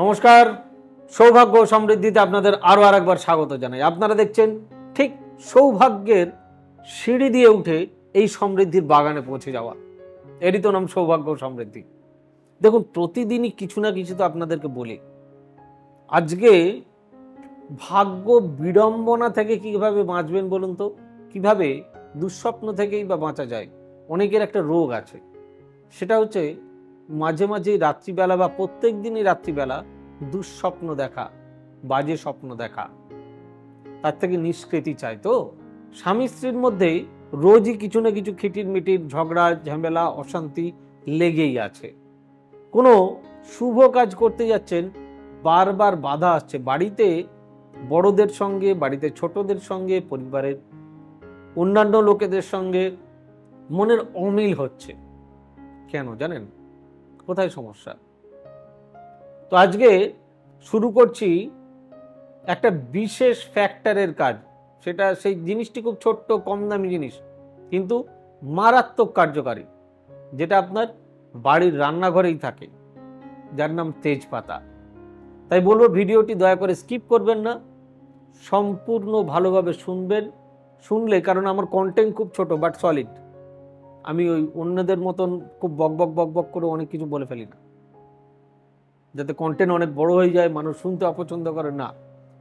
নমস্কার। সৌভাগ্য সমৃদ্ধিতে আপনাদের আরও আরেকবার স্বাগত জানাই। আপনারা দেখছেন ঠিক সৌভাগ্যের সিঁড়ি দিয়ে উঠে এই সমৃদ্ধির বাগানে পৌঁছে যাওয়া। এরই তো নাম সৌভাগ্য সমৃদ্ধি। দেখুন, প্রতিদিনই কিছু না কিছু তো আপনাদেরকে বলি। আজকে ভাগ্য বিড়ম্বনা থেকে কীভাবে বাঁচবেন বলুন তো? কীভাবে দুঃস্বপ্ন থেকেই বা বাঁচা যায়? অনেকের একটা রোগ আছে। সেটা হচ্ছে মাঝে মাঝে রাত্রিবেলা বা প্রত্যেক দিনই রাত্রিবেলা দুঃস্বপ্ন দেখা, বাজে স্বপ্ন দেখা। তার থেকে নিষ্কৃতি চাই তো। স্বামী স্ত্রীর মধ্যে রোজই কিছু না কিছু খিটির মিটির, ঝগড়া, ঝামেলা, অশান্তি লেগেই আছে। কোনো শুভ কাজ করতে যাচ্ছেন, বারবার বাধা আসছে। বাড়িতে বড়দের সঙ্গে, বাড়িতে ছোটদের সঙ্গে, পরিবারের অন্যান্য লোকেদের সঙ্গে মনের অমিল হচ্ছে। কেন জানেন? কোথায় সমস্যা? তো আজকে শুরু করছি একটা বিশেষ ফ্যাক্টরের কাজ। সেটা সেই জিনিসটি খুব ছোট্ট কম দামি জিনিস, কিন্তু মারাত্মক কার্যকারী, যেটা আপনার বাড়ির রান্নাঘরেই থাকে, যার নাম তেজপাতা। তাই বলব ভিডিওটি দয়া করে স্কিপ করবেন না, সম্পূর্ণ ভালোভাবে শুনবেন, শুনলে, কারণ আমার কন্টেন্ট খুব ছোট বাট সলিড আমি ওই অন্যদের মতন খুব বক বক বক বক করে অনেক কিছু বলে ফেলি না। যাতে কন্টেন্ট অনেক বড় হয়ে যায়, মানুষ শুনতে অপছন্দ করে, না।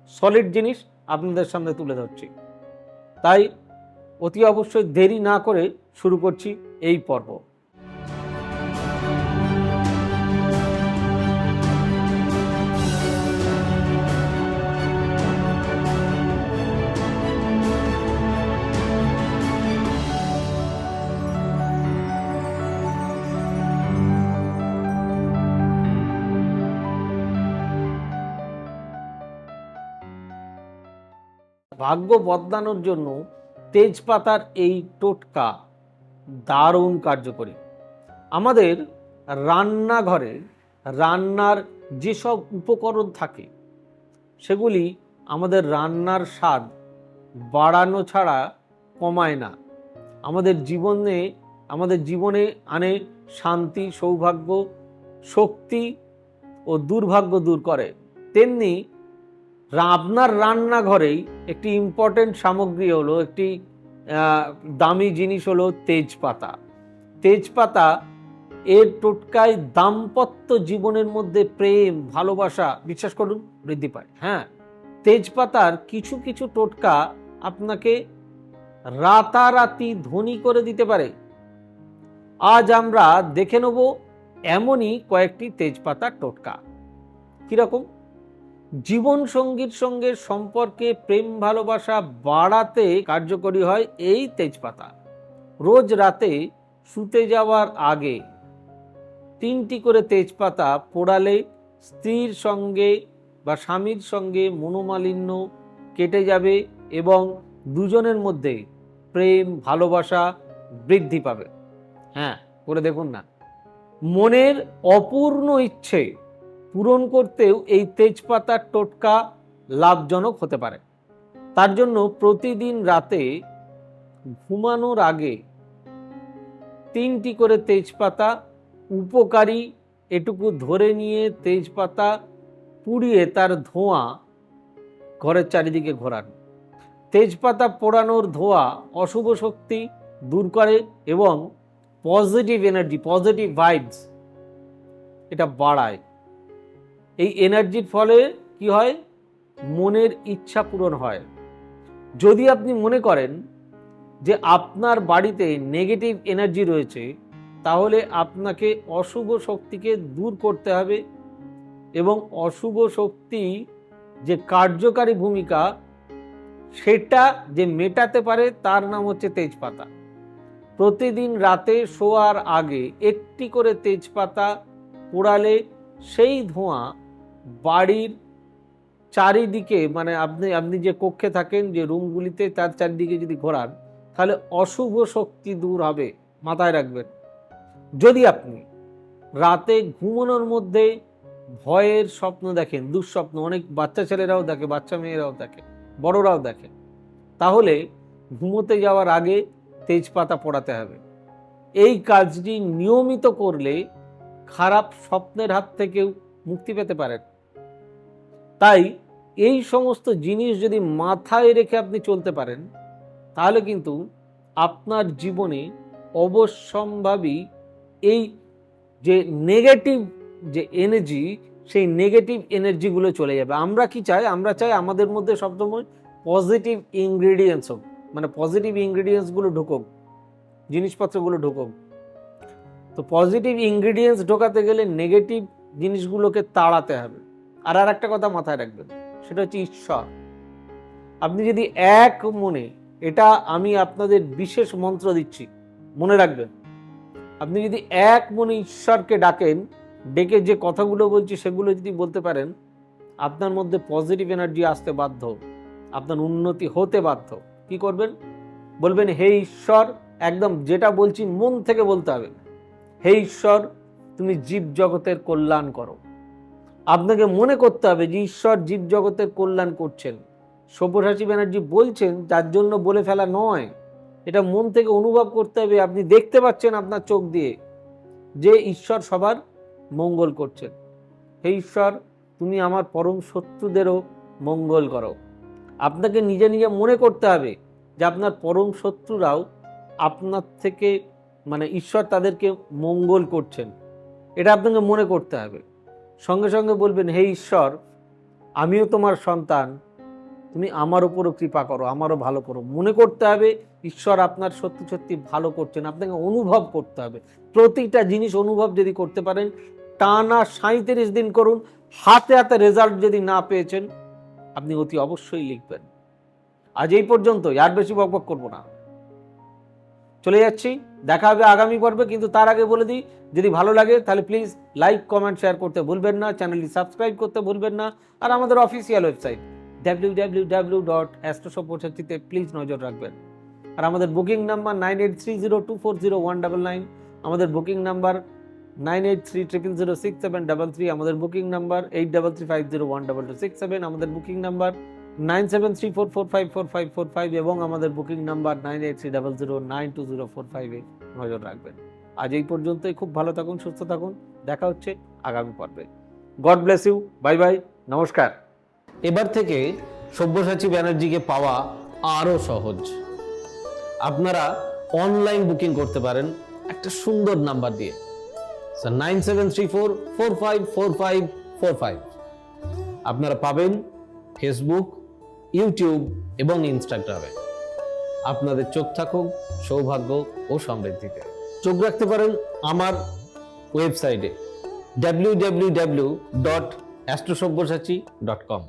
সলিড জিনিস আপনাদের সামনে তুলে ধরছি। তাই অতি অবশ্যই দেরি না করে শুরু করছি এই পর্ব। ভাগ্য বদলানোর জন্য তেজপাতার এই টোটকা দারুণ কার্যকরী। আমাদের রান্নাঘরে রান্নার যেসব উপকরণ থাকে, সেগুলি আমাদের রান্নার স্বাদ বাড়ানো ছাড়া কমায় না। আমাদের জীবনে আমাদের জীবনে আনে শান্তি, সৌভাগ্য, শক্তি ও দুর্ভাগ্য দূর করে। তেমনি আপনার রান্নাঘরেই একটি ইম্পর্টেন্ট সামগ্রী হলো একটি দামি জিনিস হলো তেজপাতা। তেজপাতা এর টোটকায় দাম্পত্য জীবনের মধ্যে প্রেম, ভালোবাসা, বিশ্বাস করুন, বৃদ্ধি পায়। হ্যাঁ তেজপাতার কিছু কিছু টোটকা আপনাকে রাতারাতি ধনী করে দিতে পারে। আজ আমরা দেখে নেব এমনই কয়েকটি তেজপাতার টোটকা। কীরকম? জীবন সঙ্গীর সঙ্গে সম্পর্কে প্রেম ভালোবাসা বাড়াতে কার্যকরী হয় এই তেজপাতা। রোজ রাতে শুতে যাওয়ার আগে তিনটি করে তেজপাতা পোড়ালে স্ত্রীর সঙ্গে বা স্বামীর সঙ্গে মনোমালিন্য কেটে যাবে এবং দুজনের মধ্যে প্রেম, ভালোবাসা বৃদ্ধি পাবে। হ্যাঁ করে দেখুন না। মনের অপূর্ণ ইচ্ছে পূরণ করতেও এই তেজপাতার টোটকা লাভজনক হতে পারে। তার জন্য প্রতিদিন রাতে ঘুমানোর আগে তিনটি করে তেজপাতা উপকারী, এটুকু ধরে নিয়ে তেজপাতা পুড়িয়ে তার ধোঁয়া ঘরের চারিদিকে ঘোরান। তেজপাতা পোড়ানোর ধোঁয়া অশুভ শক্তি দূর করে এবং পজিটিভ এনার্জি, পজিটিভ ভাইবস এটা বাড়ায়। এই এনার্জির ফলে কি হয়? মনের ইচ্ছা পূরণ হয়। যদি আপনি মনে করেন যে আপনার বাড়িতে নেগেটিভ এনার্জি রয়েছে, তাহলে আপনাকে অশুভ শক্তিকে দূর করতে হবে এবং অশুভ শক্তি যে কার্যকারী ভূমিকা, সেটা যে মেটাতে পারে, তার নাম হচ্ছে তেজপাতা। প্রতিদিন রাতে শোয়ার আগে একটি করে তেজপাতা পোড়ালে সেই ধোঁয়া বাড়ির চারিদিকে মানে আপনি আপনি যে কক্ষে থাকেন, যে রুমগুলিতে তার চারিদিকে যদি ঘোরান, তাহলে অশুভ শক্তি দূর হবে, মাথায় রাখবেন। যদি আপনি রাতে ঘুমানোর মধ্যে ভয়ের স্বপ্ন দেখেন, দুঃস্বপ্ন, অনেক বাচ্চা ছেলেরাও দেখে, বাচ্চা মেয়েরাও দেখে, বড়রাও দেখে, তাহলে ঘুমোতে যাওয়ার আগে তেজপাতা পড়াতে হবে। এই কাজটি নিয়মিত করলে খারাপ স্বপ্নের হাত থেকেও মুক্তি পেতে পারেন। তাই এই সমস্ত জিনিস যদি মাথায় রেখে আপনি চলতে পারেন, তাহলে কিন্তু আপনার জীবনে অবশ্যম্ভাবী এই যে নেগেটিভ যে এনার্জি সেই নেগেটিভ এনার্জিগুলো চলে যাবে। আমরা কি চাই? আমরা চাই আমাদের মধ্যে সবসময় পজিটিভ ইনগ্রেডিয়েন্টস হোক মানে পজিটিভ ইনগ্রিডিয়েন্টসগুলো ঢুকুক, জিনিসপত্রগুলো ঢুকুক। তো পজিটিভ ইনগ্রেডিয়েন্টস ঢোকাতে গেলে নেগেটিভ জিনিসগুলোকে তাড়াতে হবে। আর আর একটা কথা মাথায় রাখবেন, সেটা হচ্ছে ঈশ্বর। আপনি যদি এক মনে এটা আমি আপনাদের বিশেষ মন্ত্র দিচ্ছি, মনে রাখবেন, আপনি যদি এক মনে ঈশ্বরকে ডাকেন, ডেকে যে কথাগুলো বলছি সেগুলো যদি বলতে পারেন, আপনার মধ্যে পজিটিভ এনার্জি আসতে বাধ্য, আপনার উন্নতি হতে বাধ্য। কি করবেন? বলবেন, হে ঈশ্বর, একদম যেটা বলছি মন থেকে বলতে হবে। হে ঈশ্বর, তুমি জীব জগতের কল্যাণ করো। আপনাকে মনে করতে হবে যে ঈশ্বর জীব জগতের কল্যাণ করছেন। সব্যসাচী ব্যানার্জি বলছেন, যার জন্য বলে ফেলা নয়। এটা মন থেকে অনুভব করতে হবে, আপনি দেখতে পাচ্ছেন আপনার চোখ দিয়ে যে ঈশ্বর সবার মঙ্গল করছেন। হে ঈশ্বর, তুমি আমার পরম শত্রুদেরও মঙ্গল করো। আপনাকে নিজে নিজে মনে করতে হবে যে আপনার পরম শত্রুরাও আপনার থেকে মানে ঈশ্বর তাদেরকে মঙ্গল করছেন। এটা আপনাকে মনে করতে হবে। সঙ্গে সঙ্গে বলবেন, হে ঈশ্বর, আমিও তোমার সন্তান। তুমি আমার উপরও কৃপা করো, আমারও ভালো করো। মনে করতে হবে, ঈশ্বর আপনার সত্যি সত্যি ভালো করছেন, আপনাকে অনুভব করতে হবে। প্রতিটা জিনিস অনুভব যদি করতে পারেন, টানা সাঁত্রিশ দিন করুন, হাতে হাতে রেজাল্ট যদি না পেয়েছেন, আপনি অতি অবশ্যই লিখবেন। আজ এই পর্যন্তই, আর বেশি বকবক করব না। চলে যাচ্ছি। দেখা হবে আগামী পর্বে, কিন্তু তার আগে বলে দিই, যদি ভালো লাগে, তাহলে প্লিজ লাইক কমেন্ট শেয়ার করতে ভুলবেন না চ্যানেলটি সাবস্ক্রাইব করতে ভুলবেন না, আর আমাদের official website W W W dot অ্যাস্ট্রোসপোসাচিতে please নজর রাখবেন। আর আমাদের booking number nine eight three zero two four zero one double nine আমাদের booking number nine eight three triple zero six seven double three আমাদের booking number eight double three five zero one double two six seven আমাদের booking number nine seven three four four five four five four five এবং আমাদের booking number nine eight three double zero nine two zero four ফাইভে নজর রাখবেন। আজ এই পর্যন্তই, খুব ভালো থাকুন, সুস্থ থাকুন, দেখা হচ্ছে আগামী পর্বে। God bless you, bye bye, নমস্কার। এবার থেকে সব্যসাচী ব্যানার্জিকে পাওয়া আরও সহজ। আপনারা অনলাইন বুকিং করতে পারেন একটা সুন্দর নাম্বার দিয়ে। Sir, nine seven three four four five four five four five. আপনারা পাবেন ফেসবুক ইউটিউব এবং ইনস্টাগ্রামে। আপনাদের চোখ থাকুক, সৌভাগ্য ও সমৃদ্ধিতে। চোখ রাখতে পারেন আমার ওয়েবসাইটে ডাব্লিউ ডাব্লিউ ডাব্লিউ ডট অ্যাস্ট্রোসব্যসাচী ডট কম